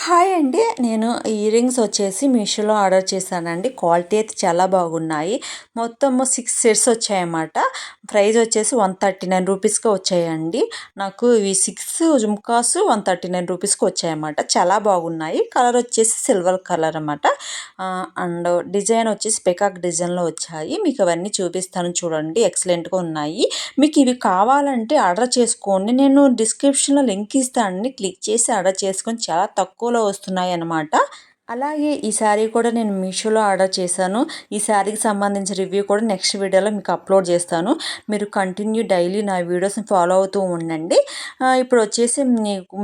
Hi అండి. నేను ear rings వచ్చేసి మీషోలో ఆర్డర్ చేశానండి. క్వాలిటీ అయితే చాలా బాగున్నాయి. మొత్తము సిక్స్ సెట్స్ వచ్చాయన్నమాట. ప్రైజ్ వచ్చేసి వన్ థర్టీ నైన్ రూపీస్కి వచ్చాయండి. నాకు ఇవి six jhumkas one thirty nine రూపీస్కి వచ్చాయన్నమాట. చాలా బాగున్నాయి. కలర్ వచ్చేసి సిల్వర్ కలర్ అనమాట అండ్ డిజైన్ వచ్చేసి పెకాక్ డిజైన్లో వచ్చాయి. మీకు అవన్నీ చూపిస్తాను చూడండి. ఎక్సలెంట్గా ఉన్నాయి. మీకు ఇవి కావాలంటే ఆర్డర్ చేసుకోండి. నేను డిస్క్రిప్షన్లో లింక్ ఇస్తానండి క్లిక్ చేసి ఆర్డర్ చేసుకొని చాలా తక్కువలో వస్తున్నాయి అన్నమాట అలాగే ఈ శారీ కూడా నేను మీషోలో ఆర్డర్ చేశాను. ఈ శారీకి సంబంధించిన రివ్యూ కూడా నెక్స్ట్ వీడియోలో మీకు అప్లోడ్ చేస్తాను. మీరు కంటిన్యూ డైలీ నా వీడియోస్ని ఫాలో అవుతూ ఉండండి. ఇప్పుడు వచ్చేసి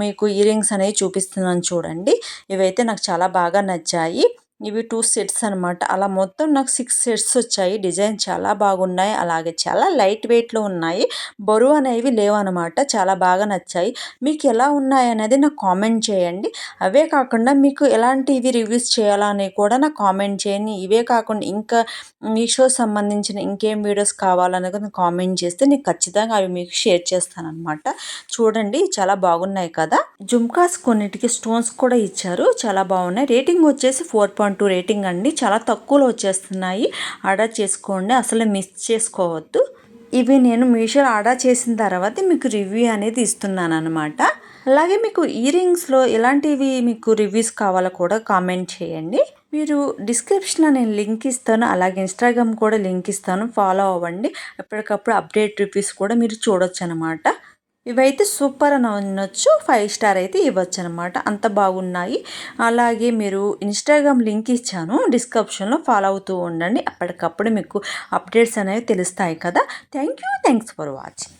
మీకు ఇయర్ రింగ్స్ అనేవి చూపిస్తున్నాను చూడండి. ఇవైతే నాకు చాలా బాగా నచ్చాయి. ఇవి టూ సెట్స్ అనమాట అలా మొత్తం నాకు సిక్స్ సెట్స్ వచ్చాయి. డిజైన్ చాలా బాగున్నాయి. అలాగే చాలా లైట్ వెయిట్లో ఉన్నాయి. బరువు అనేవి లేవన్నమాట. చాలా బాగా నచ్చాయి. మీకు ఎలా ఉన్నాయి అనేది నాకు కామెంట్ చేయండి. అవే కాకుండా మీకు ఎలాంటివి రివ్యూస్ చేయాలని కూడా నాకు కామెంట్ చేయండి. ఇవే కాకుండా ఇంకా మీషో సంబంధించిన ఇంకేం వీడియోస్ కావాలని కూడా కామెంట్ చేస్తే నేను ఖచ్చితంగా అవి మీకు షేర్ చేస్తాను అనమాట చూడండి చాలా బాగున్నాయి కదా. జుమ్కాస్ కొన్నిటికి స్టోన్స్ కూడా ఇచ్చారు. చాలా బాగున్నాయి. రేటింగ్ వచ్చేసి ఫోర్ పాయింట్ టూ రేటింగ్ అండి చాలా తక్కువలో వచ్చేస్తున్నాయి. ఆర్డర్ చేసుకోండి. అసలు మిస్ చేసుకోవద్దు. ఇవి నేను మీషో ఆర్డర్ చేసిన తర్వాత మీకు రివ్యూ అనేది ఇస్తున్నాను అనమాట అలాగే మీకు ఇయర్ రింగ్స్లో ఎలాంటివి మీకు రివ్యూస్ కావాలో కూడా కామెంట్ చేయండి. మీరు డిస్క్రిప్షన్లో నేను లింక్ ఇస్తాను. అలాగే ఇన్స్టాగ్రామ్ కూడా లింక్ ఇస్తాను. ఫాలో అవ్వండి. ఎప్పటికప్పుడు అప్డేట్ రివ్యూస్ కూడా మీరు చూడొచ్చు అనమాట ఇవైతే సూపర్ అని అనొచ్చు ఫైవ్ స్టార్ అయితే ఇవ్వచ్చు అనమాట అంత బాగున్నాయి. అలాగే మీరు ఇన్స్టాగ్రామ్ లింక్ ఇచ్చాను. డిస్క్రిప్షన్లో ఫాలో అవుతూ ఉండండి. అప్పటికప్పుడు మీకు అప్డేట్స్ అనేవి తెలుస్తాయి కదా. Thank you thanks for watching